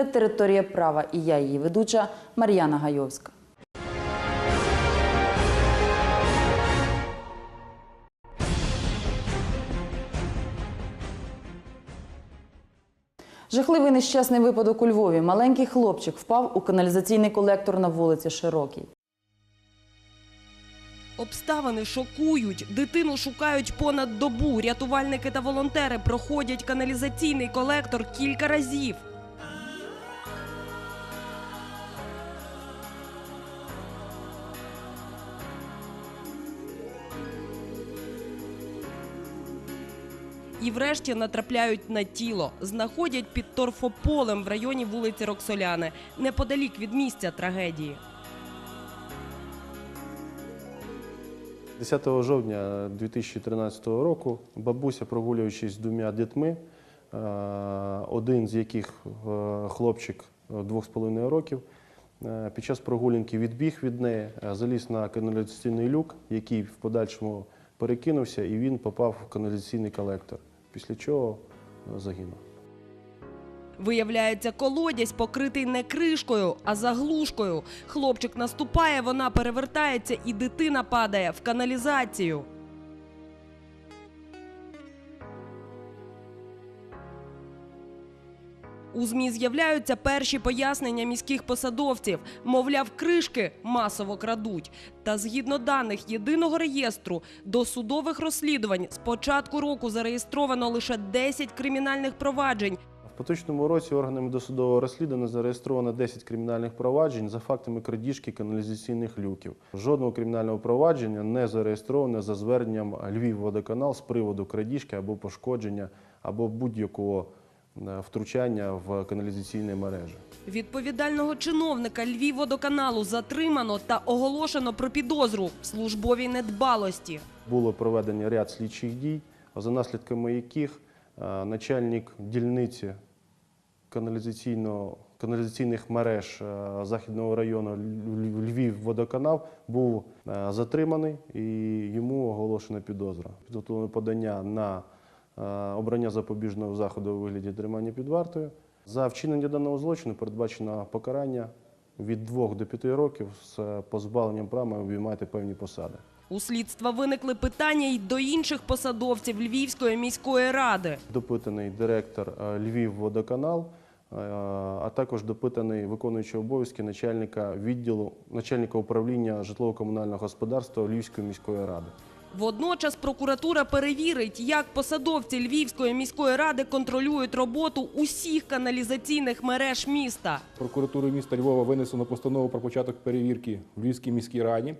Це територія права і я її ведуча Мар'яна Гайовська. Жахливий нещасний випадок у Львові. Маленький хлопчик впав у каналізаційний колектор на вулиці Широкій. Обставини шокують. Дитину шукають понад добу. Рятувальники та волонтери проходять каналізаційний колектор кілька разів. І врешті натрапляють на тіло. Знаходять під торфополем в районі вулиці Роксоляни, неподалік від місця трагедії. 10 жовтня 2013 року бабуся, прогулюючись з двома дітьми, е, один з яких е, хлопчик е, двох з половиною років, е, під час прогулянки відбіг від неї, е, заліз на каналізаційний люк, який в подальшому перекинувся, і він попав в каналізаційний колектор, після чого е, загинув. Виявляється, колодязь покритий не кришкою, а заглушкою. Хлопчик наступає, вона перевертається, і дитина падає в каналізацію. У ЗМІ з'являються перші пояснення міських посадовців. Мовляв, кришки масово крадуть. Та згідно даних єдиного реєстру до судових розслідувань з початку року зареєстровано лише 10 кримінальних проваджень, В поточному році органами досудового розслідування зареєстровано 10 кримінальних проваджень за фактами крадіжки каналізаційних люків. Жодного кримінального провадження не зареєстровано за зверненням Львівводоканал з приводу крадіжки або пошкодження або будь-якого втручання в каналізаційні мережі. Відповідального чиновника Львівводоканалу затримано та оголошено про підозру в службовій недбалості. Було проведено ряд слідчих дій, за наслідками яких е, начальник дільниці каналізаційного, каналізаційних мереж е, Західного району Львів-Водоканал був е, затриманий і йому оголошена підозра. Підготовлено подання на е, обрання запобіжного заходу у вигляді тримання під вартою. За вчинення даного злочину передбачено покарання від 2 до 5 років з позбавленням права обіймати певні посади. У слідства виникли питання й до інших посадовців Львівської міської ради. допитаний директор е, Львівводоканал, е, а також допитаний виконуючий обов'язки начальника відділу, начальника управління житлово-комунального господарства Львівської міської ради. Водночас прокуратура перевірить, як посадовці Львівської міської ради контролюють роботу усіх каналізаційних мереж міста. Прокуратурою міста Львова винесено постанову про початок перевірки в Львівській міській раді.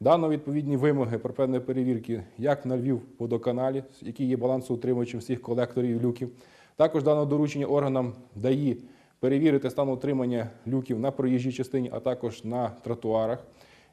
Дано відповідні вимоги про певне перевірки як на Львів водоканалі, який є балансоутримувачем всіх колекторів люків. Також дано доручення органам ДАІ перевірити стан утримання люків на проїжджій частині, а також на тротуарах.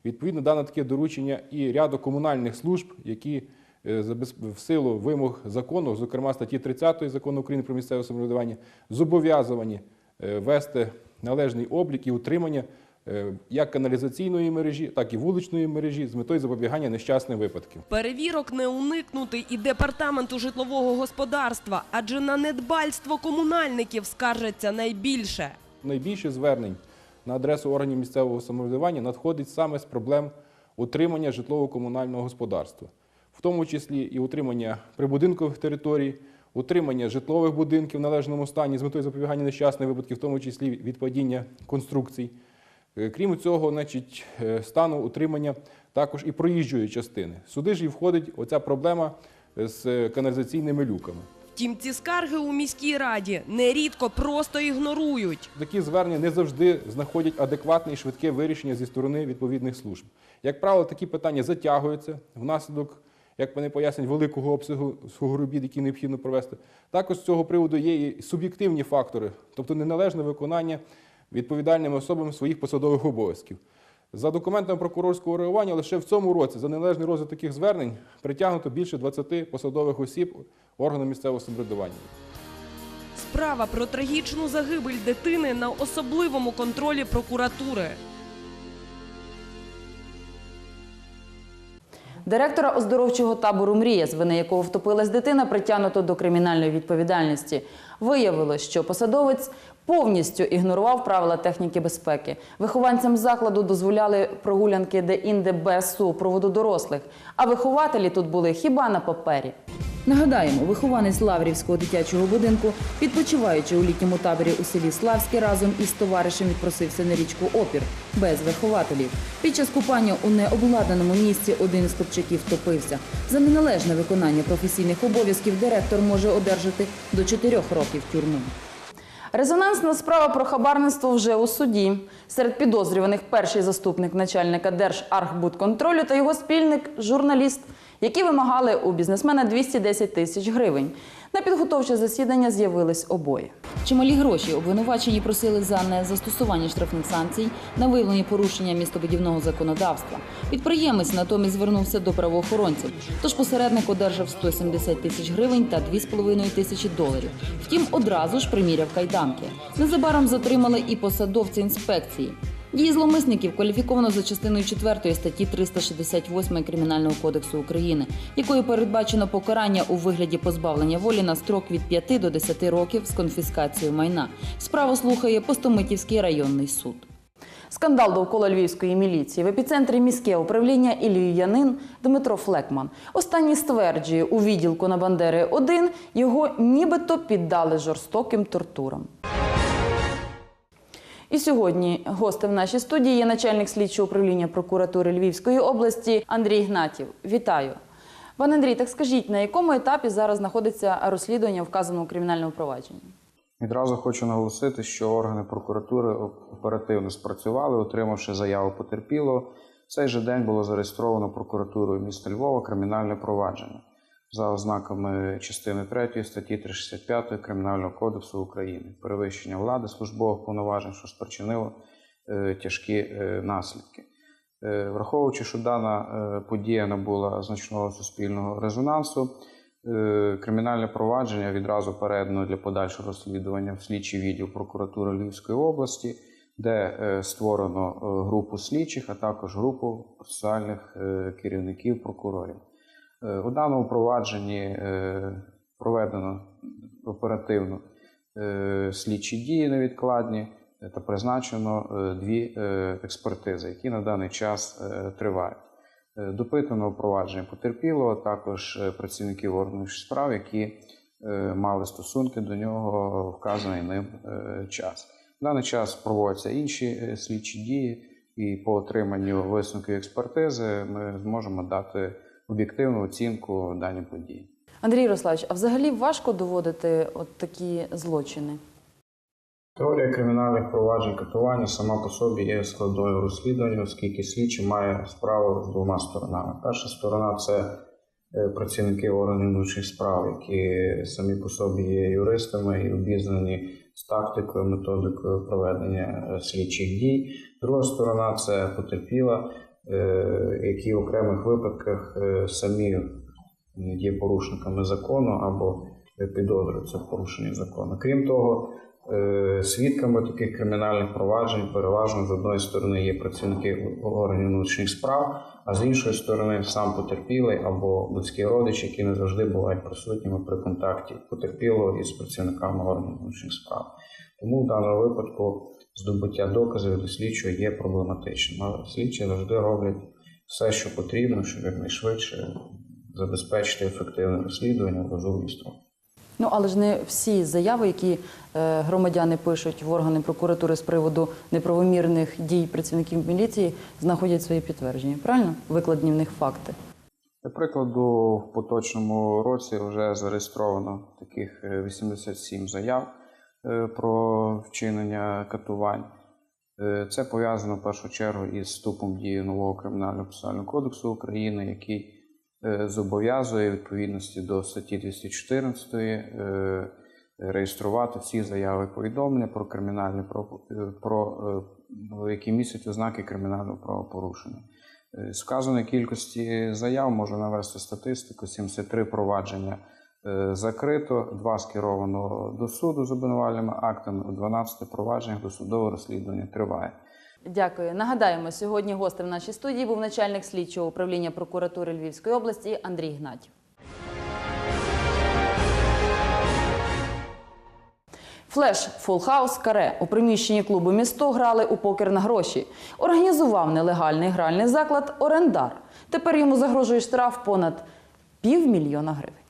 Відповідно, дано таке доручення і ряду комунальних служб, які е, в силу вимог закону, зокрема статті 30 закону України про місцеве самоврядування, зобов'язані е, вести належний облік і утримання е, як каналізаційної мережі, так і вуличної мережі з метою запобігання нещасних випадків. Перевірок не уникнути і департаменту житлового господарства, адже на недбальство комунальників скаржаться найбільше. Найбільше звернень на адресу органів місцевого самоврядування надходить саме з проблем утримання житлово-комунального господарства, в тому числі і утримання прибудинкових територій, утримання житлових будинків в належному стані з метою запобігання нещасних випадків, в тому числі від падіння конструкцій. Е, Крім цього, значить, е, стану утримання також і проїжджої частини. Сюди ж і входить оця проблема з каналізаційними люками. Втім, ці скарги у міській раді нерідко просто ігнорують. Такі звернення не завжди знаходять адекватне і швидке вирішення зі сторони відповідних служб. Як правило, такі питання затягуються внаслідок, як вони пояснюють, великого обсягу робіт, які необхідно провести. Також з цього приводу є і суб'єктивні фактори, тобто неналежне виконання відповідальними особами своїх посадових обов'язків. За документами прокурорського реагування, лише в цьому році за неналежний розгляд таких звернень притягнуто більше 20 посадових осіб органу місцевого самоврядування. Справа про трагічну загибель дитини на особливому контролі прокуратури. Директора оздоровчого табору Мрія, з вини якого втопилась дитина, притягнуто до кримінальної відповідальності. Виявилось, що посадовець повністю ігнорував правила техніки безпеки. Вихованцям закладу дозволяли прогулянки де-інде без супроводу дорослих, а вихователі тут були хіба на папері. Нагадаємо, вихованець Лаврівського дитячого будинку, відпочиваючи у літньому таборі у селі Славське, разом із товаришем відпросився на річку Опір без вихователів. Під час купання у необладнаному місці один з хлопчаків втопився. За неналежне виконання професійних обов'язків директор може одержати до 4 років тюрми. Резонансна справа про хабарництво вже у суді. Серед підозрюваних перший заступник начальника Держархбудконтролю та його спільник журналіст, які вимагали у бізнесмена 210 тисяч гривень. На підготовче засідання з'явились обоє. Чималі гроші обвинувачені просили за незастосування штрафних санкцій на виявлені порушення містобудівного законодавства. Підприємець натомість звернувся до правоохоронців. Тож посередник одержав 170 тисяч гривень та 2,5 тисячі доларів. Втім, одразу ж приміряв кайданки. Незабаром затримали і посадовці інспекції. Дії зловмисників кваліфіковано за частиною 4 статті 368 Кримінального кодексу України, якою передбачено покарання у вигляді позбавлення волі на строк від 5 до 10 років з конфіскацією майна. Справу слухає Постомитівський районний суд. Скандал довкола львівської міліції в епіцентрі міське управління Ілліянин Дмитро Флекман. Останній стверджує, у відділку на Бандери 1 його нібито піддали жорстоким тортурам. І сьогодні гостем в нашій студії є начальник слідчого управління прокуратури Львівської області Андрій Гнатів. Вітаю. Пане Андрій, так скажіть, на якому етапі зараз знаходиться розслідування вказаного кримінального провадження? Відразу хочу наголосити, що органи прокуратури оперативно спрацювали, отримавши заяву потерпілого. В цей же день було зареєстровано прокуратурою міста Львова кримінальне провадження за ознаками частини 3 статті 365 Кримінального кодексу України перевищення влади службових повноважень, що спричинило е, тяжкі е, наслідки. Е, Враховуючи, що дана подія набула значного суспільного резонансу, кримінальне провадження відразу передано для подальшого розслідування в слідчий відділ прокуратури Львівської області, де створено групу слідчих, а також групу процесуальних керівників прокурорів. Е, У даному провадженні е, проведено оперативно е, слідчі дії невідкладні та призначено дві експертизи, які на даний час тривають. Допитано провадження потерпілого, також працівників органів справ, які мали стосунки до нього вказаний ним час. В даний час проводяться інші слідчі дії, і по отриманню висновків експертизи ми зможемо дати об'єктивну оцінку даній події. Андрій Ярославович, а взагалі важко доводити от такі злочини? Теорія кримінальних проваджень катування сама по собі є складною розслідування, оскільки слідчий має справу з двома сторонами. Перша сторона це е, працівники органів внутрішніх справ, які самі по собі є юристами і обізнані з тактикою, методикою проведення е, слідчих дій. Друга сторона це потерпіла, які в окремих випадках е, самі є порушниками закону або підозрюються в порушенні закону. Крім того, Е, Свідками таких кримінальних проваджень переважно з одної сторони є працівники органів внутрішніх справ, а з іншої сторони сам потерпілий або близькі родичі, які не завжди бувають присутніми при контакті потерпілого із працівниками органів внутрішніх справ. Тому в даному випадку здобуття доказів до слідчого є проблематичним. Але слідчі завжди роблять все, що потрібно, щоб якнайшвидше забезпечити ефективне розслідування в розумний строк. Ну але ж не всі заяви, які е, громадяни пишуть в органи прокуратури з приводу неправомірних дій працівників міліції, знаходять свої підтвердження. Правильно? Викладені в них факти. Для прикладу, в поточному році вже зареєстровано таких е, 87 заяв е, про вчинення катувань. Е, Це пов'язано в першу чергу із вступом в дію нового кримінального процесуального кодексу України, який е, зобов'язує відповідності до статті 214 е, реєструвати всі заяви і повідомлення про е, про е, які містять ознаки кримінального правопорушення. Е, З вказаної кількості заяв можу навести статистику: 73 провадження е, закрито, 2 скеровано до суду з обвинувальними актами, у 12 провадженнях досудове розслідування триває. Дякую. Нагадаємо, сьогодні гостем в нашій студії був начальник слідчого управління прокуратури Львівської області Андрій Гнатів. Флеш, фулхаус, каре у приміщенні клубу місто грали у покер на гроші. Організував нелегальний гральний заклад орендар. Тепер йому загрожує штраф понад півмільйона гривень.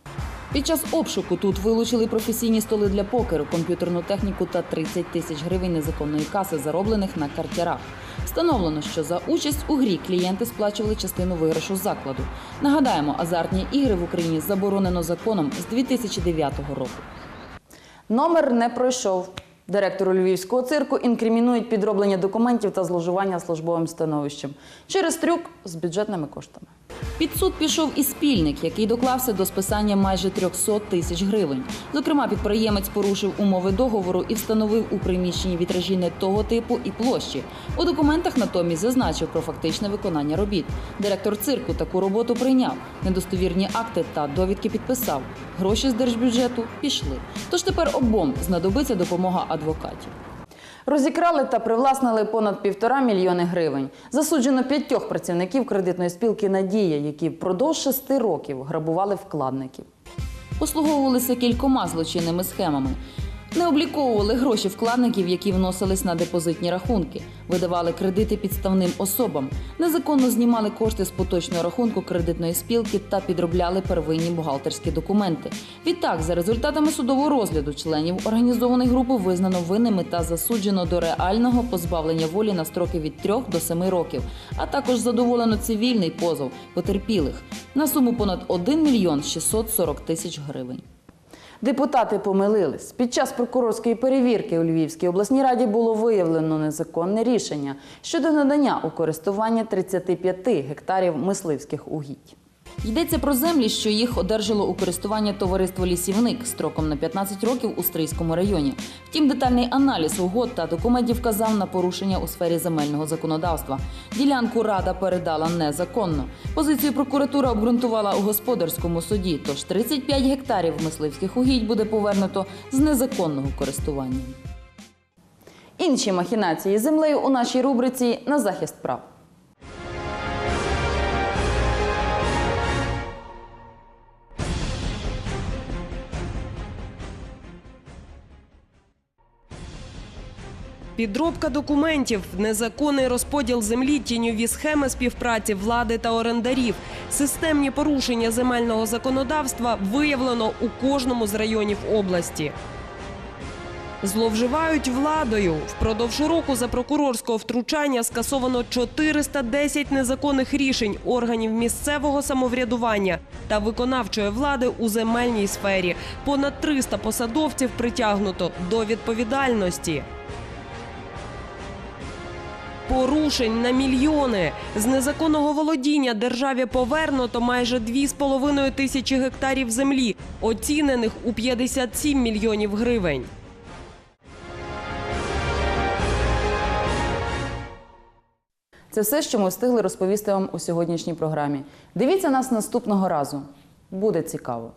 Під час обшуку тут вилучили професійні столи для покеру, комп'ютерну техніку та 30 тисяч гривень незаконної каси, зароблених на картярах. Встановлено, що за участь у грі клієнти сплачували частину виграшу закладу. Нагадаємо, азартні ігри в Україні заборонено законом з 2009 року. Номер не пройшов. Директору львівського цирку інкримінують підроблення документів та зловживання службовим становищем через трюк з бюджетними коштами. Під суд пішов і спільник, який доклався до списання майже 300 тисяч гривень. Зокрема, підприємець порушив умови договору і встановив у приміщенні вітражі не того типу і площі. У документах натомість зазначив про фактичне виконання робіт. Директор цирку таку роботу прийняв. Недостовірні акти та довідки підписав. Гроші з держбюджету пішли. Тож тепер обом знадобиться допомога адвокатів. Розікрали та привласнили понад півтора мільйони гривень. Засуджено п'ятьох працівників кредитної спілки Надія, які впродовж шести років грабували вкладників. Послуговувалися кількома злочинними схемами. Не обліковували гроші вкладників, які вносились на депозитні рахунки, видавали кредити підставним особам, незаконно знімали кошти з поточного рахунку кредитної спілки та підробляли первинні бухгалтерські документи. Відтак, за результатами судового розгляду членів організованої групи визнано винними та засуджено до реального позбавлення волі на строки від 3 до 7 років, а також задоволено цивільний позов потерпілих на суму понад 1 мільйон 640 тисяч гривень. Депутати помилились. Під час прокурорської перевірки у Львівській обласній раді було виявлено незаконне рішення щодо надання у користування 35 гектарів мисливських угідь. Йдеться про землі, що їх одержало у користування товариство Лісівник строком на 15 років у Стрийському районі. Втім, детальний аналіз угод та документів вказав на порушення у сфері земельного законодавства. Ділянку рада передала незаконно. Позицію прокуратура обґрунтувала у господарському суді. Тож 35 гектарів мисливських угідь буде повернуто з незаконного користування. Інші махінації землею у нашій рубриці на захист прав. Підробка документів, незаконний розподіл землі, тіньові схеми співпраці влади та орендарів, системні порушення земельного законодавства виявлено у кожному з районів області. Зловживають владою. Впродовж року за прокурорського втручання скасовано 410 незаконних рішень органів місцевого самоврядування та виконавчої влади у земельній сфері. Понад 300 посадовців притягнуто до відповідальності. Порушень на мільйони з незаконного володіння державі повернуто майже 2,5 тисячі гектарів землі, оцінених у 57 мільйонів гривень. Це все, що ми встигли розповісти вам у сьогоднішній програмі. Дивіться нас наступного разу. Буде цікаво.